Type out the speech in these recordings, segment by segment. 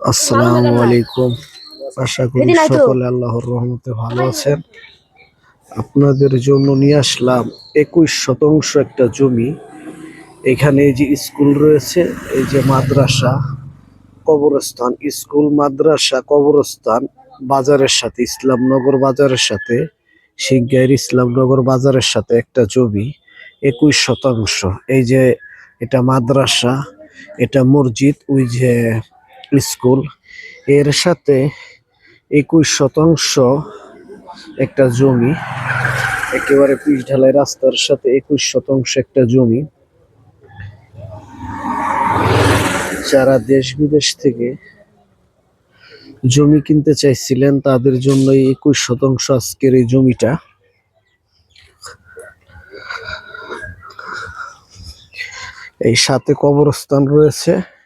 আসসালামু আলাইকুম। আশা করি সকলে আল্লাহর রহমতে ভালো আছেন। আপনাদের জন্য নিয়ে আসলাম একুশ শতাংশ একটা জমি। এখানে যে স্কুল রয়েছে এই যে মাদ্রাসা কবরস্থান স্কুল মাদ্রাসা কবরস্থান বাজারের সাথে ইসলামনগর বাজারের সাথে শিগগির ইসলামনগর বাজারের সাথে একটা জমি একুশ শতাংশ। এই যে এটা মাদ্রাসা এটা মসজিদ ওই যে স্কুল। এর সাথে একুশ শতাংশ একটা জমি, একেবারে পিচ ঢালাই রাস্তার সাথে একুশ শতাংশ একটা জমি। যারা দেশ বিদেশ থেকে জমি কিনতে চাইছিলেন, তাদের জন্য একুশ শতাংশ আজকের এই জমিটা। এই সাথে কবরস্থান রয়েছে।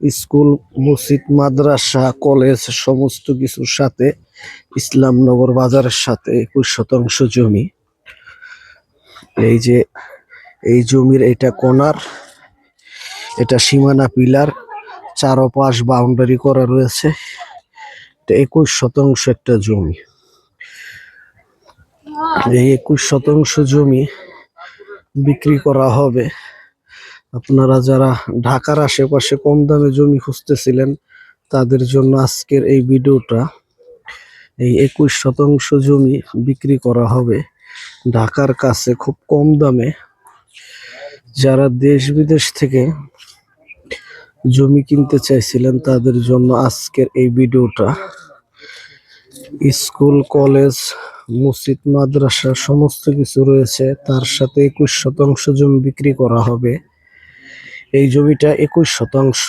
স্কুল, মসজিদ, মাদ্রাসা, কলেজ, সমস্ত কিছুর সাথে ইসলামনগর বাজারের সাথে একুশ শতাংশ জমি। এই যে, এই জমির এটা কোনার, এটা সীমানা পিলার, চারপাশ বাউন্ডারি করা রয়েছে। একুশ শতাংশ একটা জমি। এই একুশ শতাংশ জমি বিক্রি করা হবে আপনারা যারা ঢাকার আশেপাশে কম দামে জমি খুঁজতেছিলেন, তাদের জন্য আজকের এই ভিডিওটা, এই একুশ শতাংশ জমি বিক্রি করা হবে ঢাকার কাছে খুব কম দামে। যারা দেশ বিদেশ থেকে জমি কিনতে চাইছিলেন, তাদের জন্য আজকের এই ভিডিওটা, স্কুল, কলেজ, মসজিদ, মাদ্রাসা, সমস্ত কিছু রয়েছে। তার সাথে একুশ শতাংশ জমি বিক্রি করা হবে। এই জমিটা একুশ শতাংশ।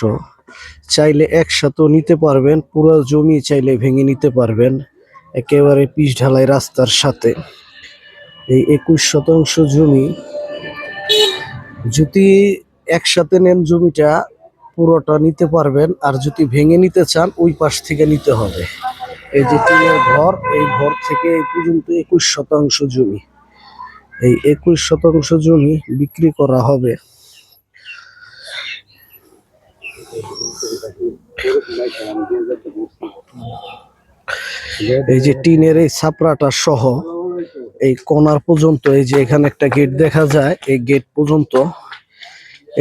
চাইলে একসাথেও নিতে পারবেন, পুরো জমি চাইলে ভেঙে নিতে পারবেন, একেবারে পিচ ঢালাই রাস্তার সাথে। এই একুশ শতাংশ জমি, যদি একসাথে নেন জমিটা, পুরোটা নিতে পারবেন, আর যদি ভেঙে নিতে চান, ওই পাশ থেকে নিতে হবে। এই যে টিনের ঘর, এই ঘর থেকে এই পর্যন্ত একুশ শতাংশ জমি। এই একুশ শতাংশ জমি বিক্রি করা হবে। এই যে টিনের এই ছাপড়াটা সহ, এই কোনার পর্যন্ত, এই যে এখানে একটা গেট দেখা যায়, এই গেট পর্যন্ত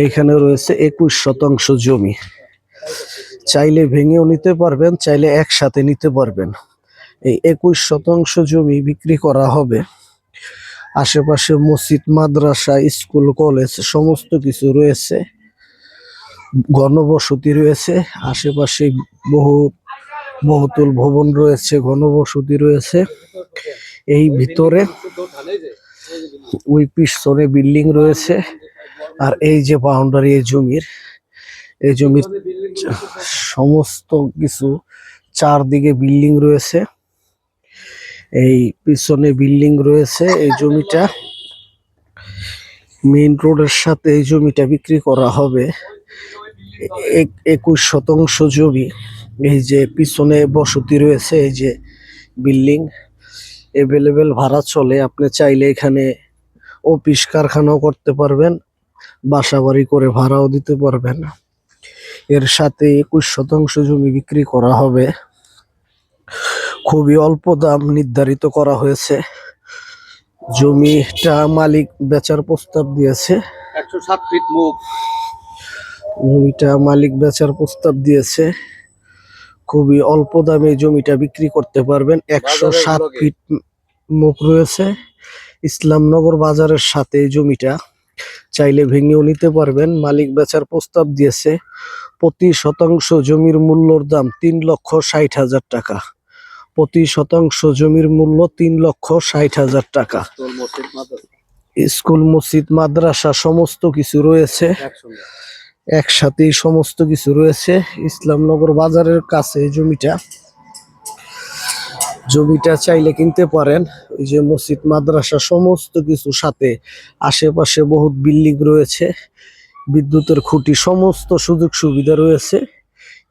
এইখানে রয়েছে একুশ শতাংশ জমি। চাইলে ভেঙেও নিতে পারবেন, চাইলে একসাথে নিতে পারবেন। এই একুশ শতাংশ জমি বিক্রি করা হবে। আশেপাশে মসজিদ, মাদ্রাসা, স্কুল, কলেজ, সমস্ত কিছু রয়েছে। ঘনবসতি রয়েছে, আশেপাশে বহু বহুতল ভবন রয়েছে, ঘনবসতি রয়েছে। এই ভিতরে ওই পিছনে বিল্ডিং রয়েছে, আর এই যে বাউন্ডারি, এই জমির এই জমির সমস্ত কিছু চারদিকে বিল্ডিং রয়েছে। এই পিছনে বিল্ডিং রয়েছে, এই জমিটা মেইন রোডের সাথে এই জমিটা বিক্রি করা হবে। একুশ শতাংশ জমি, এই যে পিছনে বসতি রয়েছে, এই যে বিল্ডিং এভেলেবেল ভাড়া চলে। আপনি চাইলে এখানে অফিস কারখানাও করতে পারবেন বাসা বাড়ি করে ভাড়াও দিতে পারবেন। এর সাথে একুশ শতাংশ জমি বিক্রি করা হবে। খুবই অল্প দাম নির্ধারিত করা হয়েছে। জমিটা মালিক বেচার প্রস্তাব দিয়েছে। একশো সাত ফিট মুখ। জমিটা মালিক বেচার প্রস্তাব দিয়েছে। খুবই অল্প দামে জমিটা বিক্রি করতে পারবেন। একশো সাত ফিট মুখ রয়েছে। ইসলামনগর বাজারের সাথে এই জমিটা চাইলে ভেঙেও নিতে পারবেন। মালিক বেচার প্রস্তাব দিয়েছে প্রতি শতাংশ জমির মূল্যর দাম তিন লক্ষ ষাট হাজার টাকা। প্রতি শতাংশ জমির মূল্য তিন লক্ষ ষাট হাজার টাকা। তোল মসজিদ মাদ্রাসা। স্কুল মসজিদ মাদ্রাসা সমস্ত কিছু রয়েছে। একসাথেই সমস্ত কিছু রয়েছে। ইসলামনগর বাজারের কাছে এই জমিটা। জমিটা চাইলে কিনতে পারেন। ওই যে মসজিদ, মাদ্রাসা, সমস্ত কিছু সাথে আশেপাশে বহুত বিল্ডিং রয়েছে। বিদ্যুতের খুঁটি, সমস্ত সুযোগ সুবিধা রয়েছে।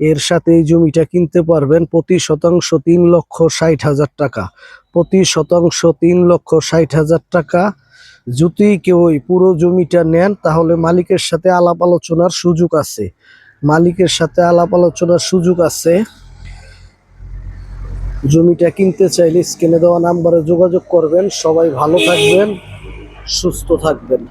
এর সাথে এই জমিটা কিনতে পারবেন প্রতি শতাংশ তিন লক্ষ ষাট হাজার টাকা। প্রতি শতাংশ তিন লক্ষ ষাট হাজার টাকা। যদি কেউ পুরো জমিটা নেন, তাহলে মালিকের সাথে আলাপ আলোচনার সুযোগ আছে। মালিকের সাথে আলাপ আলোচনার সুযোগ আছে। জমিটা কিনতে চাইলে স্ক্রিনে দেওয়া নাম্বারে যোগাযোগ করবেন। সবাই ভালো থাকবেন, সুস্থ থাকবেন।